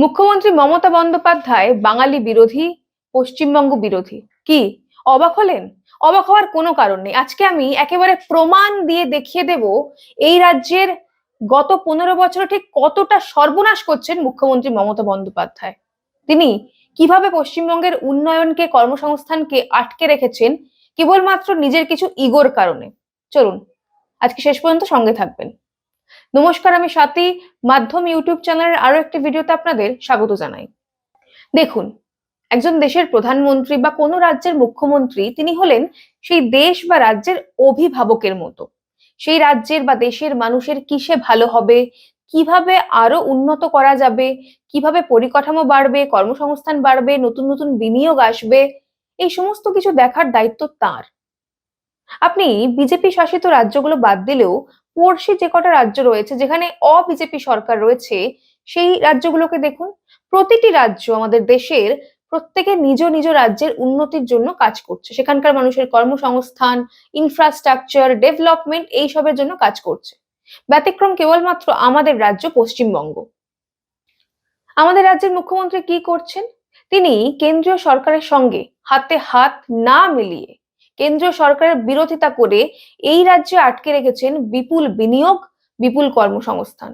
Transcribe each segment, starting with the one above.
মুখ্যমন্ত্রী মমতা বন্দ্যোপাধ্যায় বাঙালি বিরোধী, পশ্চিমবঙ্গ বিরোধী। কি? অবাক হলেন? অবাক হওয়ার কোনো কারণ নেই। আজকে আমি একেবারে প্রমাণ দিয়ে দেখিয়ে দেব এই রাজ্যের গত পনেরো বছরে ঠিক কতটা সর্বনাশ করছেন মুখ্যমন্ত্রী মমতা বন্দ্যোপাধ্যায়। তিনি কীভাবে পশ্চিমবঙ্গের উন্নয়নকে, কর্মসংস্থানকে আটকে রেখেছেন, কেবলমাত্র নিজের কিছু ইগোর কারণে। চলুন, আজকে শেষ পর্যন্ত সঙ্গে থাকবেন। নমস্কার, আমি স্বাতী, মাধ্যম ইউটিউব চ্যানেলের আরও একটি ভিডিওতে আপনাদের স্বাগত জানাই। দেখুন, একজন দেশের প্রধানমন্ত্রী বা কোনো রাজ্যের মুখ্যমন্ত্রী, তিনি হলেন সেই দেশ বা রাজ্যের অভিভাবকের মতো। সেই রাজ্যের বা দেশের মানুষের কিসে ভালো হবে, কীভাবে আরও উন্নত করা যাবে, কীভাবে পরিকাঠামো বাড়বে, কর্মসংস্থান বাড়বে, নতুন নতুন বিনিয়োগ আসবে, এই সমস্ত কিছু দেখার দায়িত্ব তার। আপনি বিজেপি শাসিত রাজ্যগুলো বাদ দিলেও পড়শি যে কটা রাজ্য রয়েছে, যেখানে অবিজেপি সরকার রয়েছে, সেই রাজ্যগুলোকে দেখুন। প্রতিটি রাজ্য আমাদের দেশের প্রত্যেকে নিজ নিজ রাজ্যের উন্নতির জন্য কাজ করছে। সেখানকার মানুষের কর্মসংস্থান ইনফ্রাস্ট্রাকচার ডেভেলপমেন্ট এইসবের জন্য কাজ করছে। ব্যতিক্রম কেবলমাত্র আমাদের রাজ্য পশ্চিমবঙ্গ। আমাদের রাজ্যের মুখ্যমন্ত্রী কি করছেন? তিনি কেন্দ্রীয় সরকারের সঙ্গে হাতে হাত না মিলিয়ে কেন্দ্রীয় সরকারের বিরোধিতা করে এই রাজ্যে আটকে রেখেছেন বিপুল বিনিয়োগ, বিপুল কর্মসংস্থান।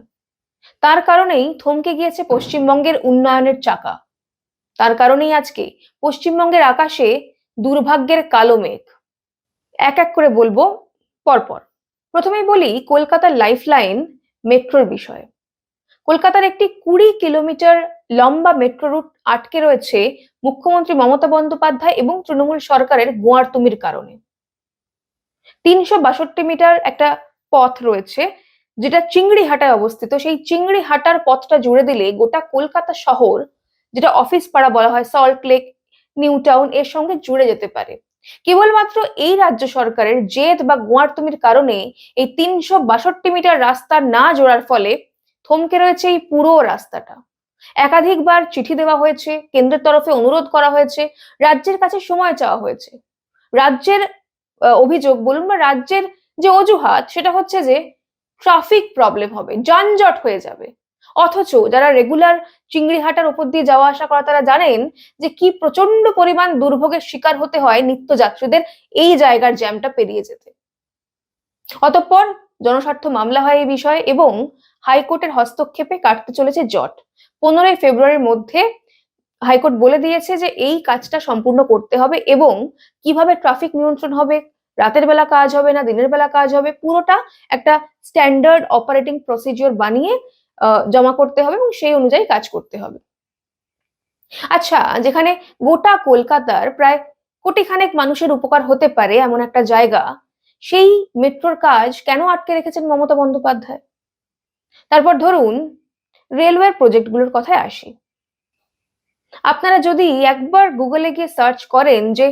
তার কারণেই থমকে গিয়েছে পশ্চিমবঙ্গের উন্নয়নের চাকা। তার কারণেই আজকে পশ্চিমবঙ্গের আকাশে দুর্ভাগ্যের কালো মেঘ। এক এক করে বলব পরপর। প্রথমেই বলি কলকাতার লাইফলাইন মেট্রোর বিষয়ে। কলকাতার একটি কুড়ি কিলোমিটার লম্বা মেট্রো রুট আটকে রয়েছে মুখ্যমন্ত্রী মমতা বন্দ্যোপাধ্যায় এবং তৃণমূল সরকারের গোয়ারতুমির কারণে। তিনশো বাষট্টি মিটার একটা পথ রয়েছে, যেটা চিংড়িহাটায় অবস্থিত। সেই চিংড়িহাটার পথটা জুড়ে দিলে গোটা কলকাতা শহর, যেটা অফিস পাড়া বলা হয় সল্ট লেক নিউ টাউন এর সঙ্গে জুড়ে যেতে পারে। কেবলমাত্র এই রাজ্য সরকারের জেদ বা গোয়ারতুমির কারণে এই তিনশো বাষট্টি মিটার রাস্তা না জোড়ার ফলে থমকে রয়েছে এই পুরো রাস্তাটা। একাধিকবার চিঠি দেওয়া হয়েছে, কেন্দ্রের তরফে অনুরোধ করা হয়েছে, রাজ্যের কাছে সময় চাওয়া হয়েছে। রাজ্যের অভিযোগ বলুন বা রাজ্যের যে অজুহাত, সেটা হচ্ছে যে ট্রাফিক প্রবলেম হবে, যানজট হয়ে যাবে। অথচ যারা রেগুলার চিংড়িহাটার উপর দিয়ে যাওয়া আসা করা, তারা জানেন যে কি প্রচণ্ড পরিমাণ দুর্ভোগের শিকার হতে হয় নিত্যযাত্রীদের এই জায়গার জ্যামটা পেরিয়ে যেতে। অতঃপর জনস্বার্থ মামলা হয় এই বিষয়ে এবং হাইকোর্টের হস্তক্ষেপে কাটতে চলেছে জট। পনেরোই ফেব্রুয়ারির মধ্যে হাইকোর্ট বলে দিয়েছে যে এই কাজটা সম্পূর্ণ করতে হবে এবং কীভাবে ট্রাফিক নিয়ন্ত্রণ হবে, রাতের বেলা কাজ হবে না, দিনের বেলা কাজ হবে, পুরোটা একটা স্ট্যান্ডার্ড অপারেটিং প্রসিজিওর বানিয়ে জমা করতে হবে এবং সেই অনুযায়ী কাজ করতে হবে। আচ্ছা যেখানে গোটা কলকাতার প্রায় কোটিখানেক মানুষের উপকার হতে পারে এমন একটা জায়গা, সেই মেট্রোর কাজ কেন আটকে রেখেছেন মমতা বন্দ্যোপাধ্যায়? তারপর ধরুন রেলওয়ে প্রজেক্টগুলোর কথায় আসি। আপনারা যদি একবার গুগলে গিয়ে সার্চ করেন যে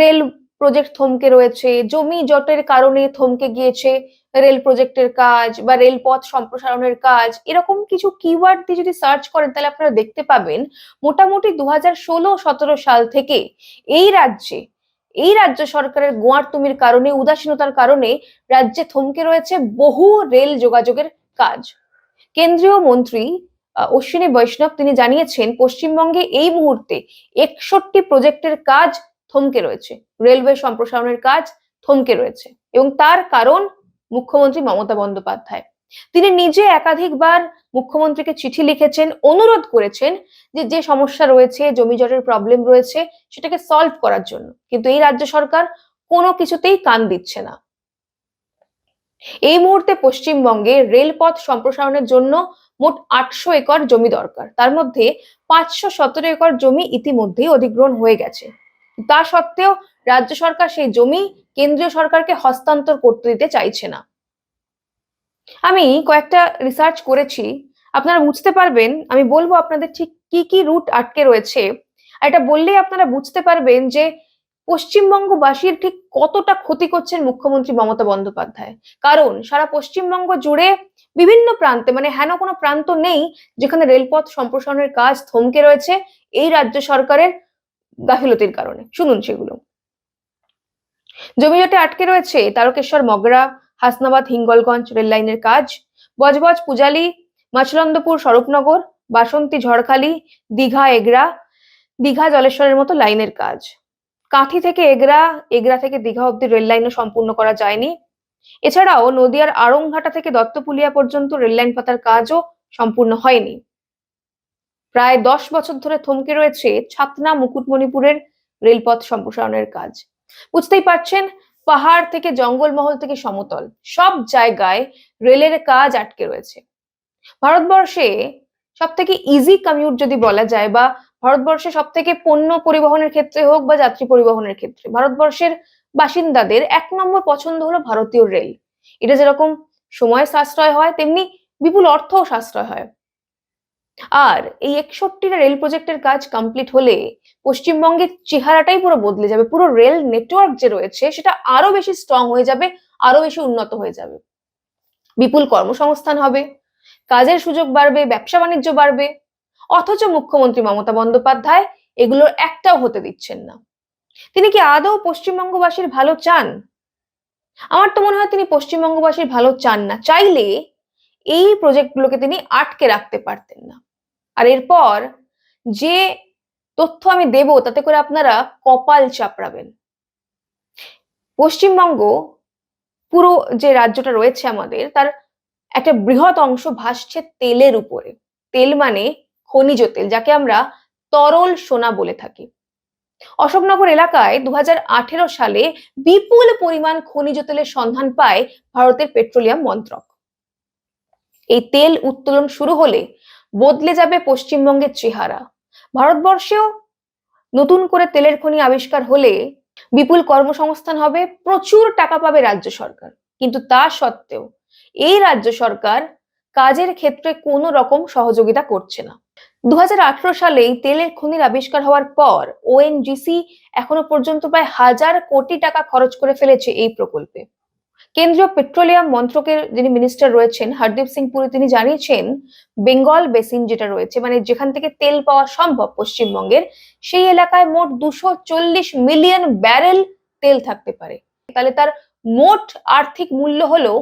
রেল প্রজেক্ট থমকে রয়েছে, জমি জটের কারণে থমকে গিয়েছে রেল প্রজেক্টের কাজ বা রেলপথ সম্প্রসারণের কাজ, এরকম কিছু কিওয়ার্ড দিয়ে যদি সার্চ করেন, তাহলে আপনারা দেখতে পাবেন মোটামুটি দু হাজার ষোলো সতেরো সাল থেকে এই রাজ্যে, এই রাজ্য সরকারের গোয়ারতুমির কারণে, উদাসীনতার কারণে রাজ্যে থমকে রয়েছে বহু রেল যোগাযোগের কাজ। কেন্দ্রীয় মন্ত্রী অশ্বিনী বৈষ্ণব তিনি জানিয়েছেন, পশ্চিমবঙ্গে এই মুহূর্তে একষট্টি প্রজেক্টের কাজ থমকে রয়েছে। রেলওয়ে সম্প্রসারণের কাজ থমকে রয়েছে এবং তার কারণ মুখ্যমন্ত্রী মমতা বন্দ্যোপাধ্যায়। তিনি নিজে একাধিকবার মুখ্যমন্ত্রীকে চিঠি লিখেছেন, অনুরোধ করেছেন যে যে সমস্যা রয়েছে, জমি জটের প্রবলেম রয়েছে, সেটাকে সলভ করার জন্য। কিন্তু এই রাজ্য সরকার কোনো কিছুতেই কান দিচ্ছে না। এই মুহূর্তে পশ্চিমবঙ্গে রেলপথ সম্প্রসারণের জন্য মোট আটশো একর জমি দরকার। তার মধ্যে পাঁচশো সতেরো একর জমি ইতিমধ্যেই অধিগ্রহণ হয়ে গেছে। তা সত্ত্বেও রাজ্য সরকার সেই জমি কেন্দ্রীয় সরকারকে হস্তান্তর করতে দিতে চাইছে না। আমি কয়েকটা রিসার্চ করেছি। আপনারা বুঝতে পারবেন, আমি বলব আপনাদের ঠিক কি কি রুট আটকে রয়েছে। এটা বললেই আপনারা বুঝতে পারবেন যে পশ্চিমবঙ্গবাসীর ঠিক কতটা ক্ষতি করছেন মুখ্যমন্ত্রী মমতা বন্দ্যোপাধ্যায়? কারণ সারা পশ্চিমবঙ্গ জুড়ে বিভিন্ন প্রান্তে মানে হেন কোনো প্রান্ত নেই যেখানে রেলপথ সম্প্রসারণের কাজ থমকে রয়েছে এই রাজ্য সরকারের গাফিলতির কারণে। শুনুন সেগুলো। জমিজটে আটকে রয়েছে তারকেশ্বর, মগরা, হাসনাবাদ, হিঙ্গলগঞ্জ রেল লাইনের কাজ, বজবজ, পূজালি, মাছলন্দপুর, স্বরূপনগর, বাসন্তী, ঝড়খালি, দীঘা, এগরা, দীঘা, জলেশ্বরের মতো লাইনের কাজ। কাঁথি থেকে এগরা এগরা থেকে দীঘা অব্দি রেল লাইনও সম্পূর্ণ করা যায়নি। এছাড়াও নদিয়ার আড়ংঘাটা থেকে দত্তপুলিয়া পর্যন্ত রেল লাইন পাতার কাজও সম্পূর্ণ হয়নি। প্রায় দশ বছর ধরে থমকে রয়েছে ছাতনা মুকুটমণিপুরের রেলপথ সম্প্রসারণের কাজ। বুঝতেই পারছেন, পাহাড় থেকে জঙ্গলমহল থেকে সমতল, সব জায়গায় রেলের কাজ আটকে রয়েছে। ভারতবর্ষে সব থেকে ইজি কমিউট যদি বলা যায় বা ভারতবর্ষে সব থেকে পণ্য পরিবহনের ক্ষেত্রে হোক বা যাত্রী পরিবহনের ক্ষেত্রে, ভারতবর্ষের বাসিন্দাদের এক নম্বর পছন্দ হলো ভারতীয় রেল। এটা যেরকম সময় সাশ্রয় হয়, তেমনি বিপুল অর্থও সাশ্রয় হয়। আর এই একষট্টিটা রেল প্রজেক্টের কাজ কমপ্লিট হলে পশ্চিমবঙ্গের চেহারাটাই পুরো বদলে যাবে, পুরো রেল নেটওয়ার্ক যে রয়েছে সেটা আরও বেশি স্ট্রং হয়ে যাবে আরও বেশি উন্নত হয়ে যাবে। বিপুল কর্মসংস্থান হবে, কাজের সুযোগ বাড়বে ব্যবসা বাণিজ্য বাড়বে অথচ মুখ্যমন্ত্রী মমতা বন্দ্যোপাধ্যায় এগুলোর একটাও হতে দিচ্ছেন না। তিনি কি আদৌ পশ্চিমবঙ্গবাসীর ভালো চান? আমার তো মনে হয় তিনি পশ্চিমবঙ্গবাসীর ভালো চান না। চাইলে এই প্রজেক্টগুলোকে তিনি আটকে রাখতে পারতেন না। আর এরপর যে তথ্য আমি দেব, তাতে করে আপনারা কপাল চাপড়াবেন। পশ্চিমবঙ্গ পুরো যে রাজ্যটা রয়েছে আমাদের, তার একটা বৃহৎ অংশ ভাসছে তেলের উপরে। তেল মানে খনিজ তেল, যাকে আমরা তরল সোনা বলে থাকি। অশোকনগর এলাকায় দু হাজার আঠেরো সালে বিপুল পরিমাণ খনিজ তেলের সন্ধান পায় ভারতের পেট্রোলিয়াম মন্ত্রক। এই তেল উত্তোলন শুরু হলে বদলে যাবে পশ্চিমবঙ্গের চেহারা। ভারতবর্ষেও নতুন করে তেলের খনি আবিষ্কার হলে বিপুল কর্মসংস্থান হবে, প্রচুর টাকা পাবে রাজ্য সরকার। কিন্তু তা সত্ত্বেও এই রাজ্য সরকার কাজের ক্ষেত্রে কোনো রকম সহযোগিতা করছে না। দু সালে তেলের খনির আবিষ্কার হওয়ার পর ওএনজিসি এখনও পর্যন্ত প্রায় হাজার কোটি টাকা খরচ করে ফেলেছে এই প্রকল্পে। কেন্দ্রীয় পেট্রোলিয়াম মন্ত্রকের যিনি মিনিস্টার রয়েছেন, হরদীপ সিং পুরী, তিনি জানিয়েছেন, বেঙ্গল বেসিন যেটা রয়েছে মানে যেখান থেকে তেল পাওয়া সম্ভব পশ্চিমবঙ্গের, সেই এলাকায় মোট দুশো মিলিয়ন ব্যারেল তেল থাকতে পারে। তাহলে তার মোট আর্থিক মূল্য হলো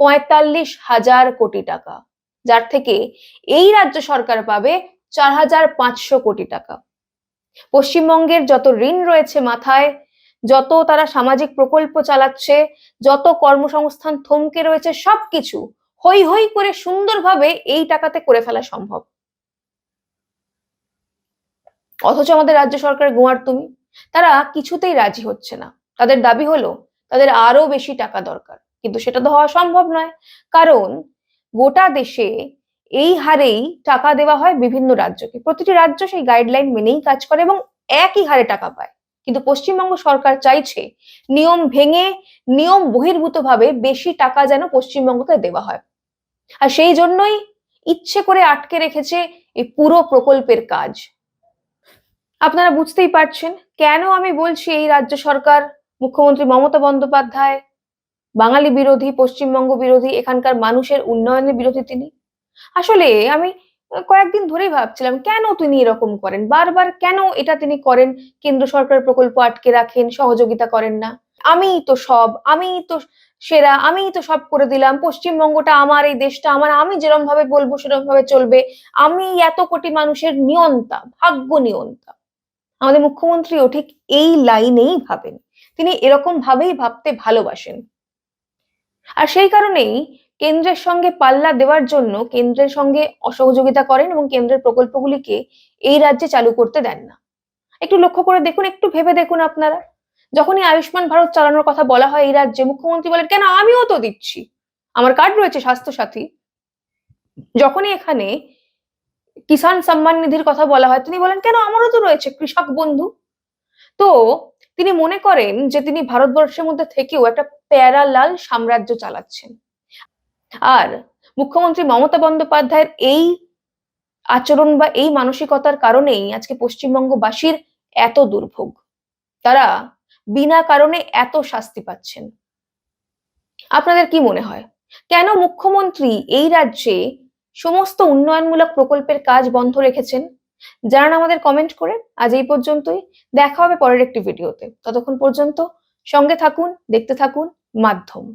পঁয়তাল্লিশ হাজার কোটি টাকা, যার থেকে এই রাজ্য সরকার পাবে চার হাজার পাঁচশো কোটি টাকা। পশ্চিমবঙ্গের যত ঋণ রয়েছে মাথায়, যত তারা সামাজিক প্রকল্প চালাচ্ছে, যত কর্মসংস্থান থমকে রয়েছে, সবকিছু হই হই করে সুন্দরভাবে এই টাকাতে করে ফেলা সম্ভব। অথচ আমাদের রাজ্য সরকার গোয়ার তুমি, তারা কিছুতেই রাজি হচ্ছে না। তাদের দাবি হলো, তাদের আরও বেশি টাকা দরকার। কিন্তু সেটা তো হওয়া সম্ভব নয়। কারণ গোটা দেশে এই হারেই টাকা দেওয়া হয় বিভিন্ন রাজ্যকে। প্রতিটি রাজ্য সেই গাইডলাইন মেনেই কাজ করে এবং একই হারে টাকা পায়। কিন্তু পশ্চিমবঙ্গ সরকার চাইছে নিয়ম ভেঙে, নিয়ম বহির্ভূত ভাবে বেশি টাকা যেন পশ্চিমবঙ্গকে দেওয়া হয়। আর সেই জন্যই ইচ্ছে করে আটকে রেখেছে এই পুরো প্রকল্পের কাজ। আপনারা বুঝতেই পারছেন কেন আমি বলছি এই রাজ্য সরকার, মুখ্যমন্ত্রী মমতা বন্দ্যোপাধ্যায়, বাঙালি বিরোধী, পশ্চিমবঙ্গ বিরোধী, এখানকার মানুষের উন্নয়নের বিরোধী তিনি। আসলে আমি কয়েকদিন ধরেই ভাবছিলাম, কেন তিনি এরকম করেন? বারবার কেন এটা তিনি করেন? কেন্দ্র সরকার প্রকল্প আটকে রাখেন, সহযোগিতা করেন না। আমিই তো সব, আমিই তো সেরা, আমিই তো সব করে দিলাম। পশ্চিমবঙ্গটা আমার, এই দেশটা আমার, আমি যেরকম ভাবে বলব সেরকম ভাবে চলবে। আমি এত কোটি মানুষের নিয়ন্তা, ভাগ্য নিয়ন্তা। আমাদের মুখ্যমন্ত্রীও ঠিক এই লাইনেই ভাবেন। তিনি এরকম ভাবেই ভাবতে ভালোবাসেন। আর সেই কারণেই কেন্দ্রের সঙ্গে পাল্লা দেওয়ার জন্য কেন্দ্রের সঙ্গে অসহযোগিতা করেন এবং কেন্দ্রের প্রকল্পগুলিকে এই রাজ্যে চালু করতে দেন না। একটু লক্ষ্য করে দেখুন, একটু ভেবে দেখুন আপনারা। যখনই আয়ুষ্মান ভারত চালানোর কথা বলা হয় এই রাজ্যে, মুখ্যমন্ত্রী বলেন, কেন আমিও তো দিচ্ছি। আমার কার্ড রয়েছে স্বাস্থ্য সাথী যখনই এখানে কিষাণ সম্মান নিধির কথা বলা হয়, তিনি বলেন, কেন আমারও তো রয়েছে, কৃষক বন্ধু। তো তিনি মনে করেন যে তিনি ভারতবর্ষের মধ্যে থেকেও একটা প্যারালাল সাম্রাজ্য চালাচ্ছেন। আর মুখ্যমন্ত্রী মমতা বন্দ্যোপাধ্যায়ের এই আচরণ বা এই মানসিকতার কারণেই আজকে পশ্চিমবঙ্গবাসীর এত দুর্ভোগ। তারা বিনা কারণে এত শাস্তি পাচ্ছেন। আপনাদের কি মনে হয়? কেন মুখ্যমন্ত্রী এই রাজ্যে সমস্ত উন্নয়নমূলক প্রকল্পের কাজ বন্ধ রেখেছেন? জানান আমাদের কমেন্ট করে। আজ এই পর্যন্তই। দেখা হবে পরের একটি ভিডিওতে। ততক্ষণ পর্যন্ত সঙ্গে থাকুন, দেখতে থাকুন, মাধ্যম।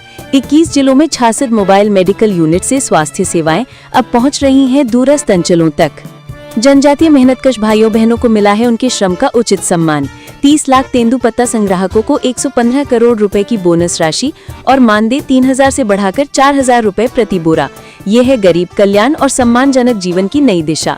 21 जिलों में छियासठ मोबाइल मेडिकल यूनिट से स्वास्थ्य सेवाएँ अब पहुँच रही हैं दूरस्थ अंचलों तक। जनजातीय मेहनतकश भाइयों बहनों को मिला है उनके श्रम का उचित सम्मान। 30 लाख तेंदु पत्ता संग्राहकों को 115 करोड़ रुपए की बोनस राशि और मानदेय 3000 से बढ़ाकर 4000 रुपए प्रति बोरा। ये है गरीब कल्याण और सम्मानजनक जीवन की नई दिशा।